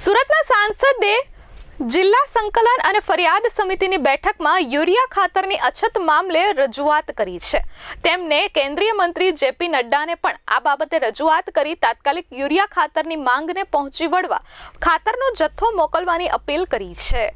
સુરતના સાંસદે જિલ્લા સંકલન અને ફરિયાદ સમિતિની બેઠકમાં યુરિયા ખાતરની અછત મામલે રજૂઆત કરી છે. તેમને કેન્દ્રીય મંત્રી જેપી નડ્ડાને પણ આ બાબતે રજૂઆત કરી તાત્કાલિક યુરિયા ખાતરની માંગને પહોંચી વળવા ખાતરનો જથ્થો મોકલવાની અપીલ કરી છે.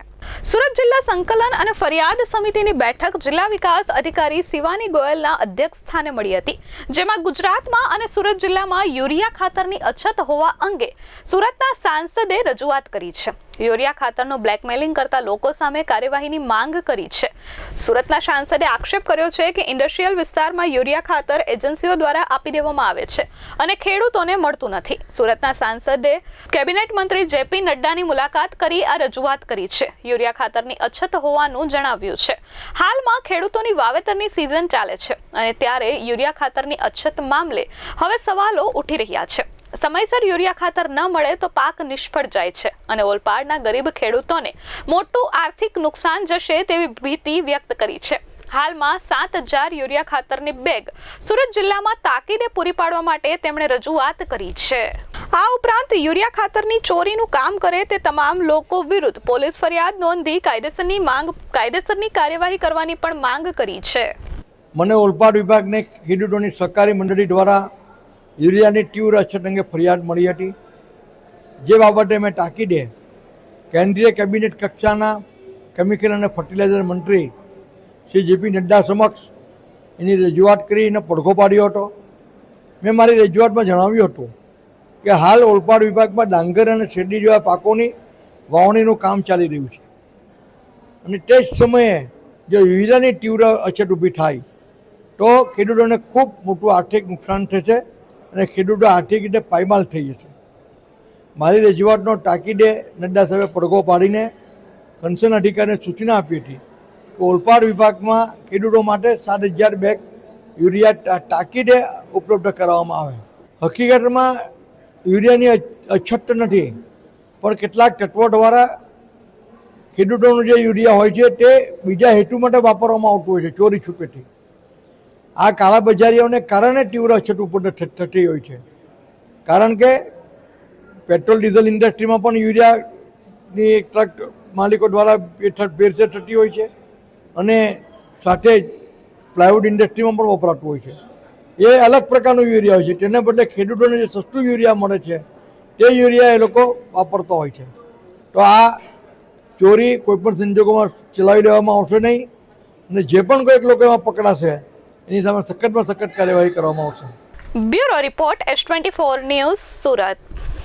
સુરત જિલ્લા સંકલન અને ફરિયાદ સમિતિની બેઠક જિલ્લા વિકાસ અધિકારી શિવાની ગોયલના અધ્યક્ષ સ્થાને મળી હતી, જેમાં ગુજરાતમાં અને સુરત જિલ્લામાં યુરિયા ખાતરની અછત હોવા અંગે સુરતના સાંસદે રજૂઆત કરી છે. યુરિયા ખાતરનું બ્લેકમેલિંગ કરતા લોકો સામે કાર્યવાહીની માંગ કરી છે. સુરતના સાંસદે આક્ષેપ કર્યો છે કે ઇન્ડસ્ટ્રીયલ વિસ્તારમાં યુરિયા ખાતર એજન્સીઓ દ્વારા આપી દેવામાં આવે છે અને ખેડૂતોને મળતું નથી. સુરતના સાંસદે કેબિનેટ મંત્રી જેપી નડ્ડાની મુલાકાત કરી આ રજૂઆત કરી છે. યુરિયા ખાતરની અછત હોવાનું જણાવ્યું છે. હાલમાં ખેડૂતોની વાવેતરની સિઝન ચાલે છે અને ત્યારે યુરિયા ખાતરની અછત મામલે હવે સવાલો ઉઠી રહ્યા છે. સમયસર યુરિયા ખાતર ન મળે તો પાક નિષ્ફળ જાય છે અને ઓલપાડના ગરીબ ખેડૂતોને મોટું આર્થિક નુકસાન જશે તેવી ભીતિ વ્યક્ત કરી છે. હાલમાં સાત હજાર યુરિયા ખાતરની બેગ સુરત જિલ્લામાં તાકીદે પૂરી પાડવા માટે તેમણે રજૂઆત કરી છે. આ ઉપરાંત યુરિયા ખાતરની ચોરીનું કામ કરે તે તમામ લોકો વિરુદ્ધ પોલીસ ફરિયાદ નોંધી કાયદેસરની માંગ, કાયદેસરની કાર્યવાહી કરવાની પણ માંગ કરી છે. મને ઓલપાડ વિભાગને ખેડૂતોની સહકારી મંડળી દ્વારા યુરિયાની તીવ્ર અછત અંગે ફરિયાદ મળી હતી. જે બાબતે મેં તાકીદે કેન્દ્રીય કેબિનેટ કક્ષાના કેમિકલ અને ફર્ટિલાઇઝર મંત્રી શ્રી જેપી નડ્ડા સમક્ષ એની રજૂઆત કરી એને પડઘો પાડ્યો હતો. મેં મારી રજૂઆતમાં જણાવ્યું હતું કે હાલ ઓલપાડ વિભાગમાં ડાંગર અને શેરડી જેવા પાકોની વાવણીનું કામ ચાલી રહ્યું છે. અને તે જ સમયે જો યુરિયાની તીવ્ર અછત ઊભી થાય, તો ખેડૂતોને ખૂબ મોટું આર્થિક નુકસાન થશે અને ખેડૂતો આર્થિક રીતે પાયમાલ થઈ જશે. મારી રજૂઆતનો તાકીદે નડ્ડા સાહેબે પડઘો પાડીને કન્સર્ન અધિકારીને સૂચના આપી હતી કે ઓલપાડ વિભાગમાં ખેડૂતો માટે સાત હજાર બેગ યુરિયા તાકીદે ઉપલબ્ધ કરાવવામાં આવે. હકીકતમાં યુરિયાની અછ- અછત નથી. પણ કેટલાક તત્વો દ્વારા ખેડૂતોનું જે યુરિયા હોય છે તે બીજા હેતુ માટે વાપરવામાં આવતું હોય છે, ચોરી છૂપેથી. આ કાળાબજારીઓને કારણે તીવ્ર અછત ઉપર થતી હોય છે. કારણ કે પેટ્રોલ, ડીઝલ ઇન્ડસ્ટ્રીમાં પણ યુરિયાની ટ્રક માલિકો દ્વારા ભેરસેર થતી હોય છે અને સાથે જ પ્લાયવુડ ઇન્ડસ્ટ્રીમાં પણ વપરાતું હોય છે. એ અલગ પ્રકારનું યુરિયા હોય છે. તેના બદલે ખેડૂતોને જે સસ્તું યુરિયા મળે છે, તે યુરિયા એ લોકો વાપરતા હોય છે. તો આ ચોરી કોઈપણ સંજોગોમાં ચલાવી લેવામાં આવશે નહીં અને જે પણ કોઈક લોકો એમાં પકડાશે, એની સામે સખતમાં સખત કાર્યવાહી કરવામાં આવશે. Bureau report S twenty four news Surat.